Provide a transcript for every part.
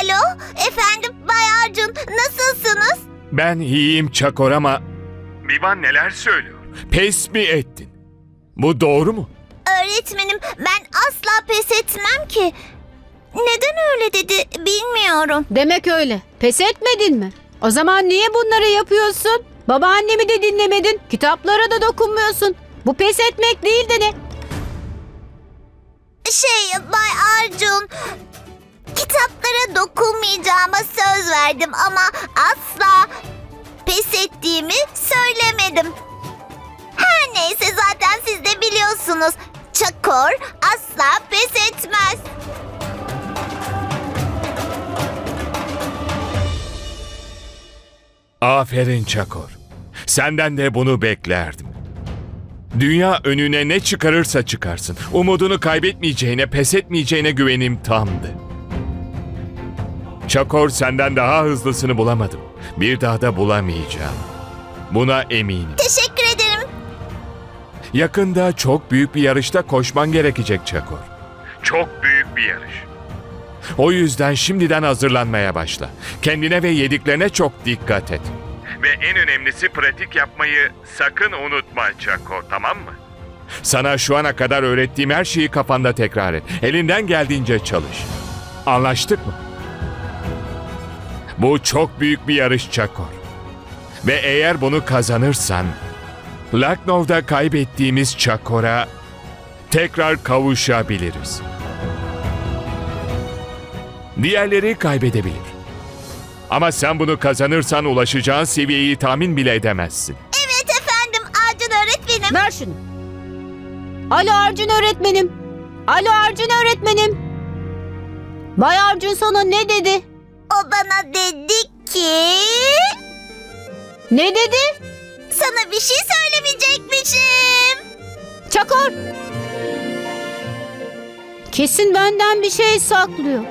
Alo, efendim Bay Arjun, nasılsınız? Ben iyiyim Çakor ama... Vivan neler söylüyor? Pes mi ettin? Bu doğru mu? Öğretmenim, ben asla pes etmem ki. Neden öyle dedi bilmiyorum. Demek öyle. Pes etmedin mi? O zaman niye bunları yapıyorsun? Babaannemi de dinlemedin. Kitaplara da dokunmuyorsun. Bu pes etmek değil de ne? Şey, Bay Arjun, kitaplara dokunmayacağıma söz verdim ama asla pes ettiğimi söylemedim. Her neyse zaten siz de biliyorsunuz. Çakor asla pes etmez. Aferin Çakor. Senden de bunu beklerdim. Dünya önüne ne çıkarırsa çıkarsın. Umudunu kaybetmeyeceğine, pes etmeyeceğine güvenim tamdı. Çakor senden daha hızlısını bulamadım. Bir daha da bulamayacağım. Buna eminim. Teşekkür ederim. Yakında çok büyük bir yarışta koşman gerekecek Çakor. Çok büyük bir yarış. O yüzden şimdiden hazırlanmaya başla. Kendine ve yediklerine çok dikkat et. Ve en önemlisi pratik yapmayı sakın unutma Çakor tamam mı? Sana şu ana kadar öğrettiğim her şeyi kafanda tekrar et. Elinden geldiğince çalış. Anlaştık mı? Bu çok büyük bir yarış Çakor. Ve eğer bunu kazanırsan Lucknow'da kaybettiğimiz Çakor'a tekrar kavuşabiliriz. Diğerleri kaybedebilir. Ama sen bunu kazanırsan ulaşacağın seviyeyi tahmin bile edemezsin. Evet efendim Arjun öğretmenim. Ver şunu. Alo Arjun öğretmenim. Alo Arjun öğretmenim. Bay Arjun sana ne dedi? O bana dedi ki... Ne dedi? Sana bir şey söylemeyecekmişim. Çakor. Kesin benden bir şey saklıyor.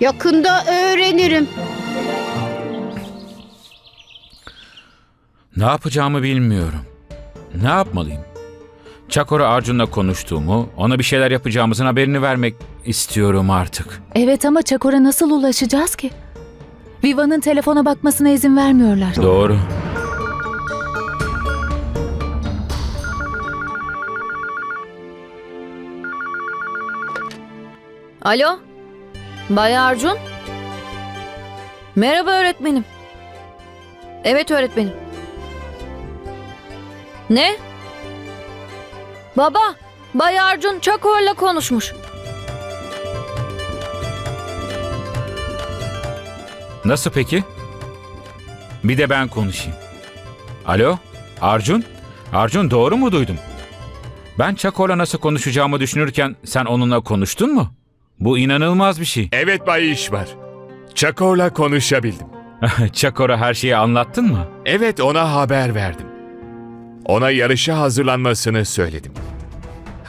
Yakında öğrenirim. Ne yapacağımı bilmiyorum. Ne yapmalıyım? Çakor'a Arjun'la konuştuğumu, ona bir şeyler yapacağımızın haberini vermek istiyorum artık. Evet ama Çakor'a nasıl ulaşacağız ki? Viva'nın telefona bakmasına izin vermiyorlar. Doğru. Alo? Bay Arjun? Merhaba öğretmenim. Evet öğretmenim. Ne? Baba, Bay Arjun Çakor'la konuşmuş. Nasıl peki? Bir de ben konuşayım. Alo? Arjun? Arjun doğru mu duydum? Ben Çakor'la nasıl konuşacağımı düşünürken sen onunla konuştun mu? Bu inanılmaz bir şey. Evet Bay İşvar. Çakor'la konuşabildim. Çakor'a her şeyi anlattın mı? Evet ona haber verdim. Ona yarışa hazırlanmasını söyledim.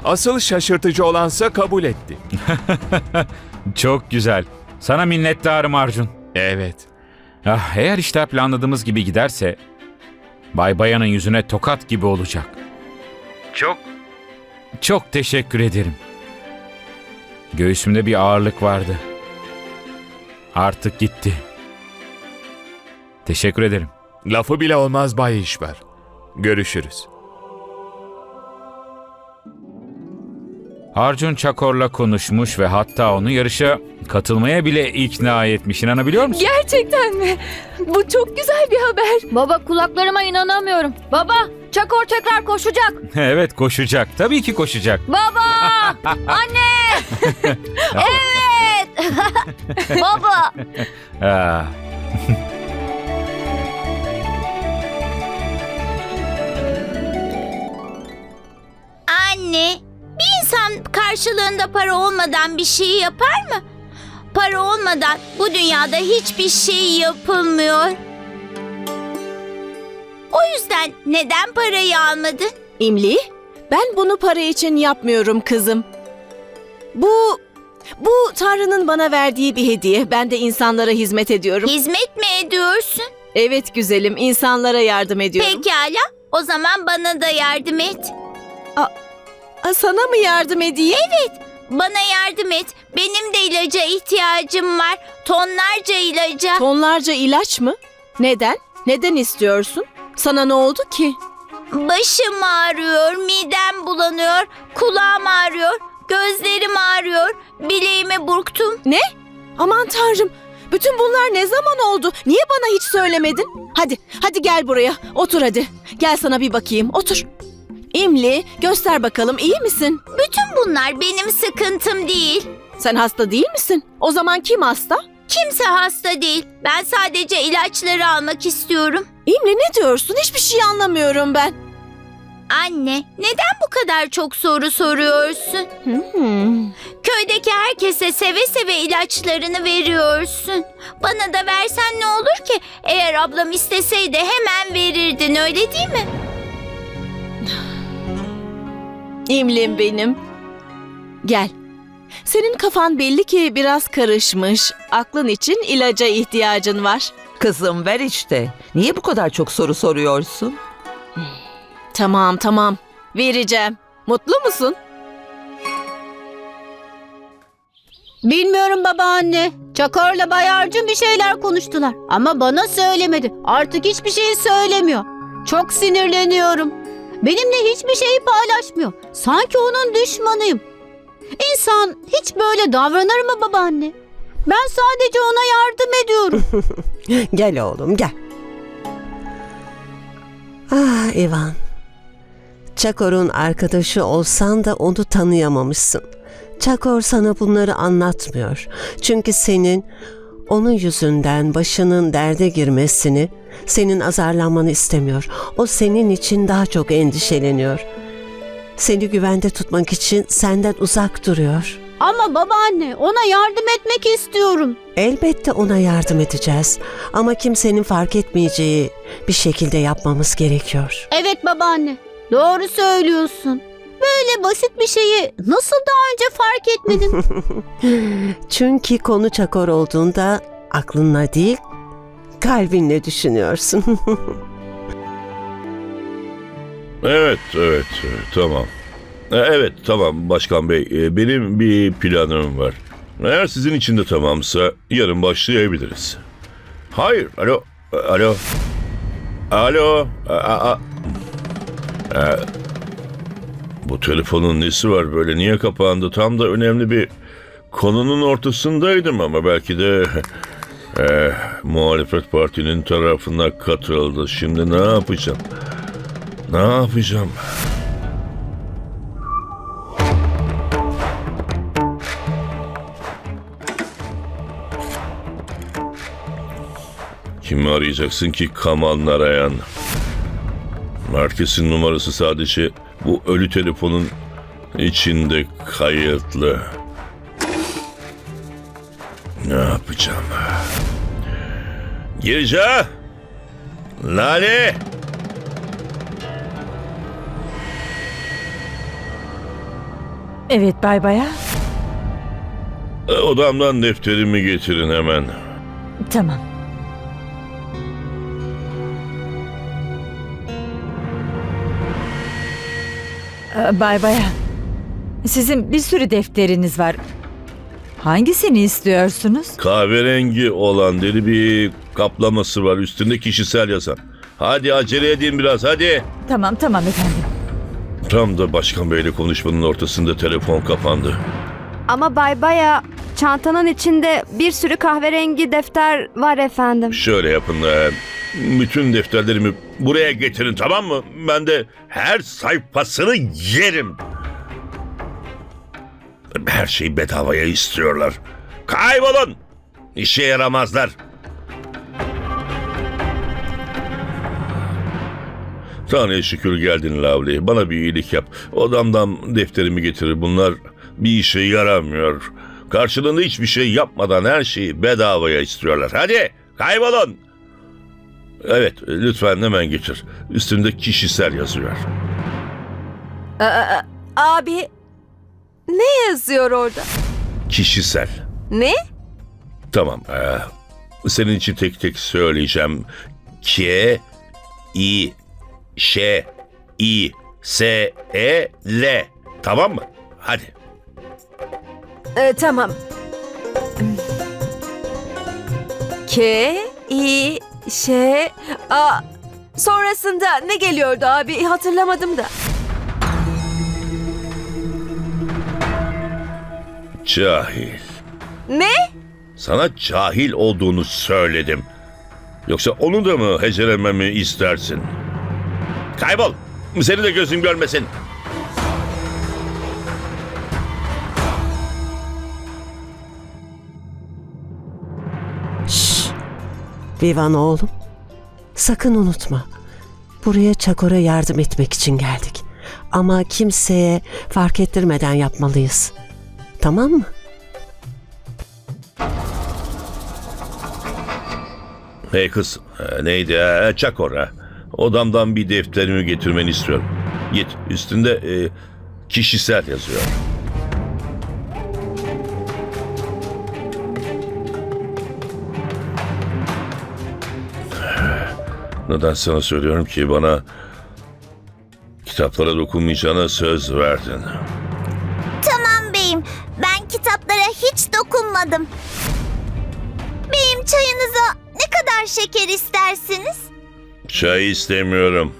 Asıl şaşırtıcı olansa kabul etti. Çok güzel. Sana minnettarım Arjun. Evet. Ah, eğer işler planladığımız gibi giderse Bay Bayan'ın yüzüne tokat gibi olacak. Çok çok teşekkür ederim. Göğsümde bir ağırlık vardı. Artık gitti. Teşekkür ederim. Lafı bile olmaz Bay İşvar. Görüşürüz. Arjun Çakor'la konuşmuş ve hatta onu yarışa katılmaya bile ikna etmiş. İnanabiliyor musun? Gerçekten mi? Bu çok güzel bir haber. Baba kulaklarıma inanamıyorum. Baba, Çakor tekrar koşacak. evet koşacak. Tabii ki koşacak. Baba! Anne! evet! Baba! Ah. Anne, bir insan karşılığında para olmadan bir şey yapar mı? Para olmadan bu dünyada hiçbir şey yapılmıyor. O yüzden neden parayı almadın? İmli, ben bunu para için yapmıyorum kızım. Bu bu Tanrı'nın bana verdiği bir hediye. Ben de insanlara hizmet ediyorum. Hizmet mi ediyorsun? Evet güzelim, insanlara yardım ediyorum. Pekala, o zaman bana da yardım et. Aa, sana mı yardım edeyim? Evet, bana yardım et. Benim de ilaca ihtiyacım var. Tonlarca ilaca. Tonlarca ilaç mı? Neden? Neden istiyorsun? Sana ne oldu ki? Başım ağrıyor, midem bulanıyor, kulağım ağrıyor, gözlerim ağrıyor, bileğimi burktum. Ne? Aman tanrım. Bütün bunlar ne zaman oldu? Niye bana hiç söylemedin? Hadi, hadi gel buraya. Otur hadi. Gel sana bir bakayım. Otur. İmli, göster bakalım iyi misin? Bütün bunlar benim sıkıntım değil. Sen hasta değil misin? O zaman kim hasta? Kimse hasta değil. Ben sadece ilaçları almak istiyorum. İmli ne diyorsun? Hiçbir şey anlamıyorum ben. Anne, neden bu kadar çok soru soruyorsun? Hmm. Köydeki herkese seve seve ilaçlarını veriyorsun. Bana da versen ne olur ki? Eğer ablam isteseydi hemen verirdin öyle değil mi? İmlim benim. Gel. Senin kafan belli ki biraz karışmış. Aklın için ilaca ihtiyacın var. Kızım ver işte. Niye bu kadar çok soru soruyorsun? Tamam tamam. Vereceğim. Mutlu musun? Bilmiyorum babaanne. Çakor'la Bay Arjun bir şeyler konuştular. Ama bana söylemedi. Artık hiçbir şey söylemiyor. Çok sinirleniyorum. Benimle hiçbir şeyi paylaşmıyor. Sanki onun düşmanıyım. İnsan hiç böyle davranır mı babaanne? Ben sadece ona yardım ediyorum. Gel oğlum gel. Ah Ivan. Çakor'un arkadaşı olsan da onu tanıyamamışsın. Çakor sana bunları anlatmıyor. Çünkü senin onun yüzünden başının derde girmesini, senin azarlanmanı istemiyor. O senin için daha çok endişeleniyor. Seni güvende tutmak için senden uzak duruyor. Ama babaanne ona yardım etmek istiyorum. Elbette ona yardım edeceğiz. Ama kimsenin fark etmeyeceği bir şekilde yapmamız gerekiyor. Evet babaanne. Doğru söylüyorsun. Böyle basit bir şeyi nasıl daha önce fark etmedim? Çünkü konu çakor olduğunda aklınla değil, kalbinle düşünüyorsun. Evet, evet, tamam. E, Evet, tamam Başkan Bey. E, Benim bir planım var. Eğer sizin için de tamamsa yarın başlayabiliriz. Hayır, alo, alo, alo, a, a, a- E, bu telefonun nesi var böyle, niye kapandı? Tam da önemli bir konunun ortasındaydım ama belki de e, muhalefet partinin tarafına katıldı. Şimdi ne yapacağım? Ne yapacağım? Kimi arayacaksın ki Kamal Narayan? Merkezin numarası sadece bu ölü telefonun içinde kayıtlı. Ne yapacağım? Gireceğim. Lale! Evet Bay Baya. E, Odamdan defterimi getirin hemen. Tamam. Ee, Bay Baya. Sizin bir sürü defteriniz var. Hangisini istiyorsunuz? Kahverengi olan deri bir kaplaması var üstünde kişisel yazan. Hadi acele edin biraz hadi. Tamam tamam efendim. Tam da başkan beyle konuşmanın ortasında telefon kapandı. Ama Bay Baya çantanın içinde bir sürü kahverengi defter var efendim. Şöyle yapın e, bütün defterlerimi buraya getirin tamam mı? Ben de her sayfasını yerim. Her şeyi bedavaya istiyorlar. Kaybolun. İşe yaramazlar. Tanrı'ya şükür geldin Lavli. Bana bir iyilik yap. Odamdan defterimi getir. Bunlar bir işe yaramıyor. Karşılığında hiçbir şey yapmadan her şeyi bedavaya istiyorlar. Hadi kaybolun. Evet lütfen hemen getir. Üstünde kişisel yazıyor. Abi ne yazıyor orada? Kişisel. Ne? Tamam. ee, senin için tek tek söyleyeceğim. K, I, Ş, I, S, E, L. Tamam mı? Hadi. Ee, tamam. K, I, Ş, A. Sonrasında ne geliyordu abi hatırlamadım da. Cahil. Ne? Sana cahil olduğunu söyledim. Yoksa onu da mı hecelememi istersin? Kaybol. Seni de gözüm görmesin. Vivan oğlum. Sakın unutma. Buraya Çakor'a yardım etmek için geldik. Ama kimseye fark ettirmeden yapmalıyız. Tamam mı? Hey kız, e, neydi? E, Çakor ha. Odamdan bir defterimi getirmeni istiyorum. Git, üstünde e, kişisel yazıyor. Neden sana söylüyorum ki bana kitaplara dokunmayacağına söz verdin. Tamam beyim. Ben kitaplara hiç dokunmadım. Beyim çayınıza ne kadar şeker istersiniz? Çay istemiyorum.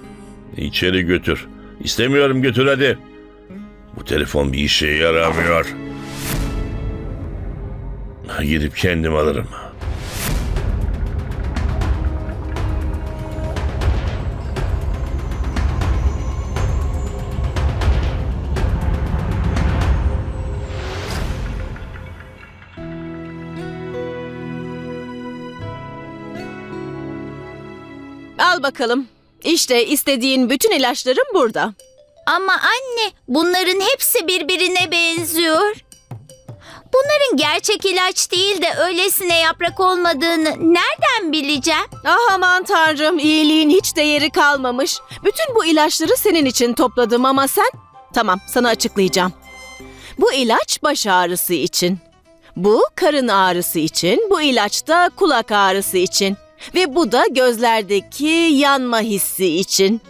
İçeri götür. İstemiyorum götür hadi. Bu telefon bir işe yaramıyor. Gidip kendim alırım. Al bakalım. İşte istediğin bütün ilaçlarım burada. Ama anne bunların hepsi birbirine benziyor. Bunların gerçek ilaç değil de öylesine yaprak olmadığını nereden bileceğim? Ah aman tanrım iyiliğin hiç değeri kalmamış. Bütün bu ilaçları senin için topladım ama sen... Tamam sana açıklayacağım. Bu ilaç baş ağrısı için. Bu karın ağrısı için. Bu ilaç da kulak ağrısı için. Ve bu da gözlerdeki yanma hissi için.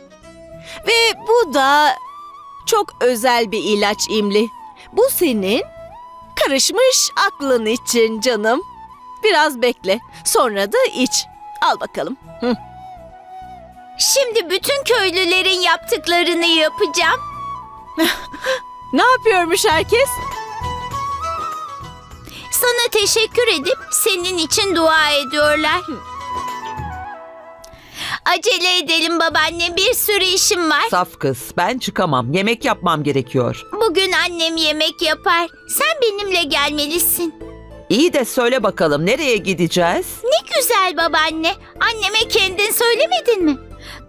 Ve bu da çok özel bir ilaç imli. Bu senin karışmış aklın için canım. Biraz bekle. Sonra da iç. Al bakalım. Hı. Şimdi bütün köylülerin yaptıklarını yapacağım. Ne yapıyormuş herkes? Sana teşekkür edip senin için dua ediyorlar. Acele edelim babaanne bir sürü işim var. Saf kız ben çıkamam. Yemek yapmam gerekiyor. Bugün annem yemek yapar. Sen benimle gelmelisin. İyi de söyle bakalım nereye gideceğiz? Ne güzel babaanne. Anneme kendin söylemedin mi?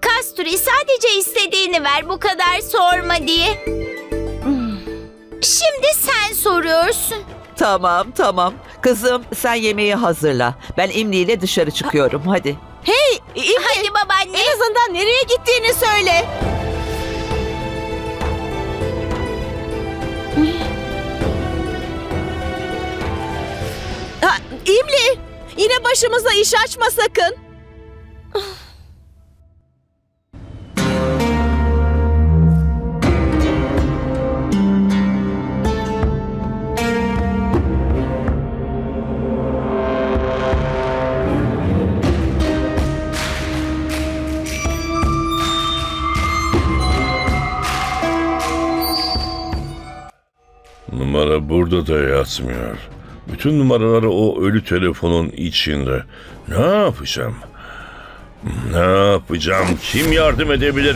Kasturi sadece istediğini ver bu kadar sorma diye. Şimdi sen soruyorsun. Tamam tamam. Kızım sen yemeği hazırla. Ben İmli ile dışarı çıkıyorum hadi. Hey, İmli, Hadi babaanne. en azından nereye gittiğini söyle. Ha, İmli, yine başımıza iş açma sakın. Burada da yazmıyor. Bütün numaraları o ölü telefonun içinde. Ne yapacağım? Ne yapacağım? Kim yardım edebilir?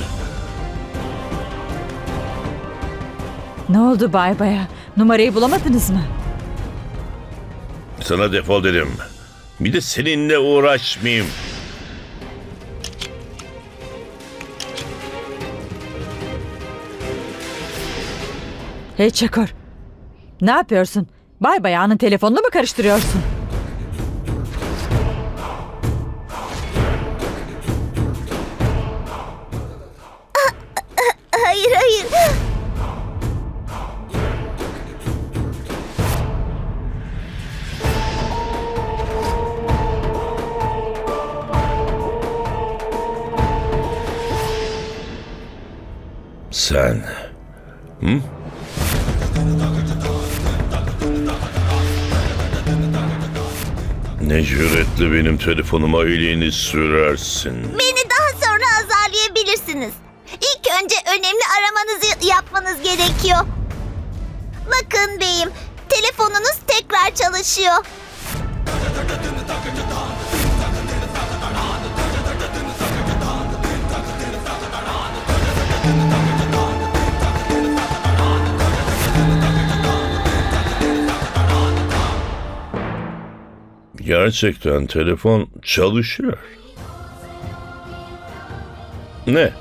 Ne oldu Bay Baya? Numarayı bulamadınız mı? Sana defol dedim. Bir de seninle uğraşmayayım. Hey Çakor. Ne yapıyorsun? Bay Baya'nın telefonunu mu karıştırıyorsun? Ne cüretle benim telefonuma elini sürersin. Beni daha sonra azarlayabilirsiniz. İlk önce önemli aramanızı yapmanız gerekiyor. Bakın beyim, telefonunuz tekrar çalışıyor. Gerçekten telefon çalışıyor. Ne?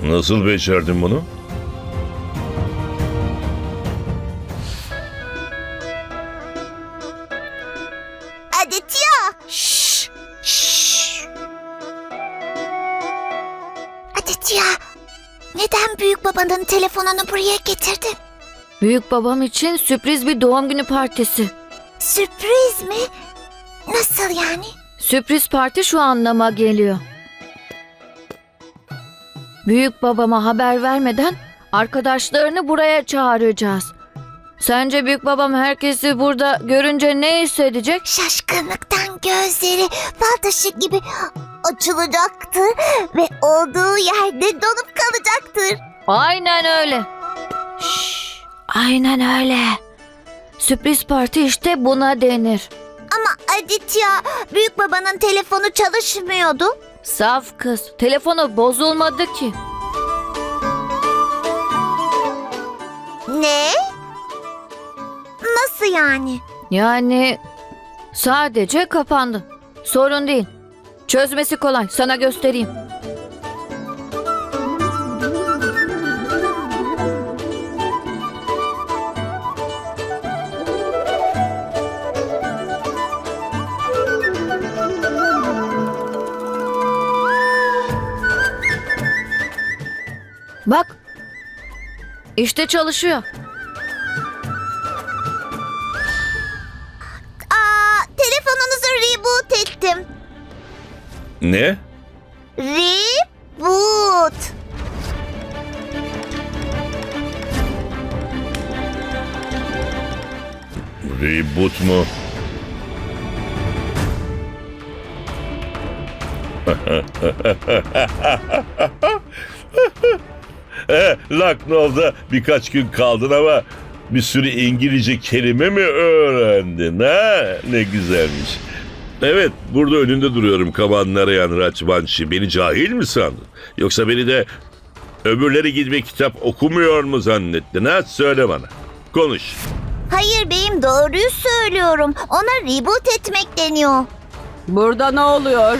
Nasıl becerdin bunu? Aditya! Şşş! Şşş! Aditya! Neden büyük babanın telefonunu buraya getirdin? Büyük babam için sürpriz bir doğum günü partisi. Sürpriz mi? Nasıl yani? Sürpriz parti şu anlama geliyor. Büyük babama haber vermeden arkadaşlarını buraya çağıracağız. Sence büyük babam herkesi burada görünce ne hissedecek? Şaşkınlıktan gözleri fal taşı gibi açılacaktır ve olduğu yerde donup kalacaktır. Aynen öyle. Şşş, aynen öyle. Sürpriz parti işte buna denir. Ama Aditya, büyük babanın telefonu çalışmıyordu. Saf kız, telefonu bozulmadı ki. Ne? Nasıl yani? Yani sadece kapandı. Sorun değil. Çözmesi kolay. Sana göstereyim. Bak. İşte çalışıyor. Aa, telefonunuzu reboot ettim. Ne? Lucknow'da birkaç gün kaldın ama bir sürü İngilizce kelime mi öğrendin ha? Ne güzelmiş. Evet, burada önünde duruyorum Kaman Narayan Raçbanşi. Beni cahil mi sandın? Yoksa beni de öbürleri gibi kitap okumuyor mu zannettin ha? Söyle bana. Konuş. Hayır beyim doğruyu söylüyorum. Ona reboot etmek deniyor. Burada ne oluyor?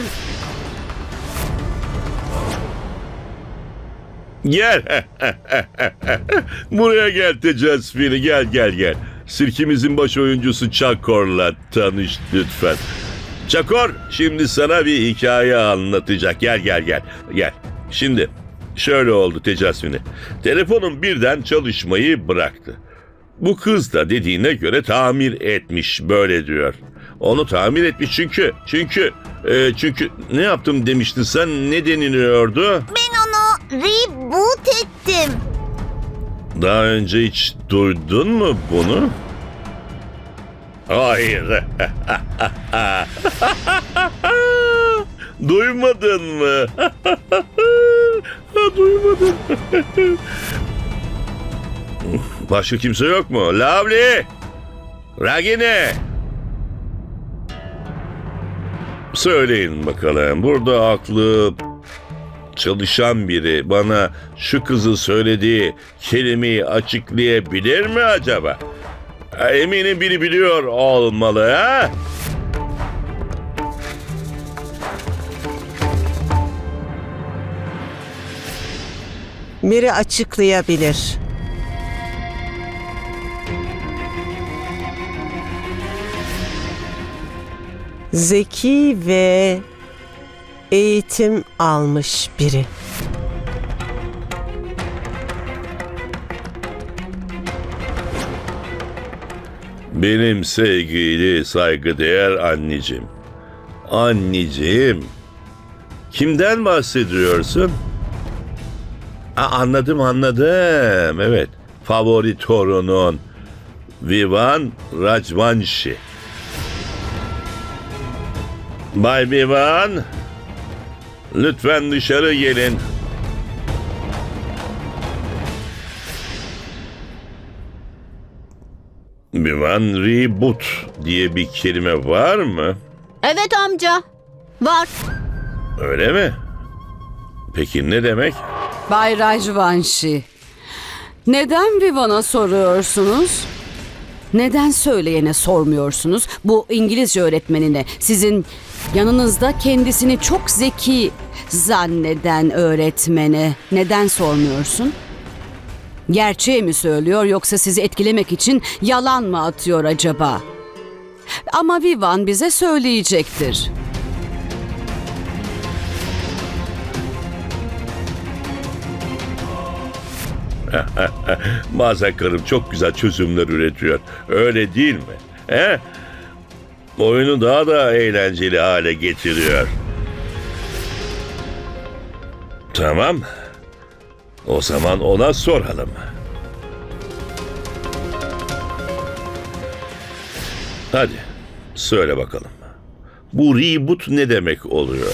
Gel. Buraya gel Tecasfini gel gel gel. Sirkimizin baş oyuncusu Çakor'la tanış lütfen. Çakor şimdi sana bir hikaye anlatacak. Gel gel gel gel. Şimdi şöyle oldu Tecasfini. Telefonum birden çalışmayı bıraktı. Bu kız da dediğine göre tamir etmiş böyle diyor. Onu tamir etmiş çünkü çünkü e, çünkü ne yaptım demiştin sen ne deniliyordu? Ben onu reboot ettim. Daha önce hiç duydun mu bunu? Hayır. Duymadın mı? Duymadın. Başka kimse yok mu? Lavli! Ragini! Söyleyin bakalım. Burada aklı çalışan biri bana şu kızı söylediği kelimeyi açıklayabilir mi acaba? Eminim biri biliyor olmalı ha? Biri açıklayabilir. Zeki ve eğitim almış biri. Benim sevgili saygıdeğer anneciğim. Anneciğim. Kimden bahsediyorsun? Aa, anladım anladım. Evet. Favori torunun Vivan Rajvanshi. Bay Vivan, lütfen dışarı gelin. Vivan Reboot diye bir kelime var mı? Evet amca. Var. Öyle mi? Peki ne demek? Bay Rajvanshi. Neden Vivan'a soruyorsunuz? Neden söyleyene sormuyorsunuz? Bu İngilizce öğretmenine sizin yanınızda kendisini çok zeki zanneden öğretmene neden sormuyorsun? Gerçeği mi söylüyor yoksa sizi etkilemek için yalan mı atıyor acaba? Ama Vivan bize söyleyecektir. Bazen karım çok güzel çözümler üretiyor. Öyle değil mi? He? Oyunu daha da eğlenceli hale getiriyor. Tamam. O zaman ona soralım. Hadi söyle bakalım. Bu reboot ne demek oluyor?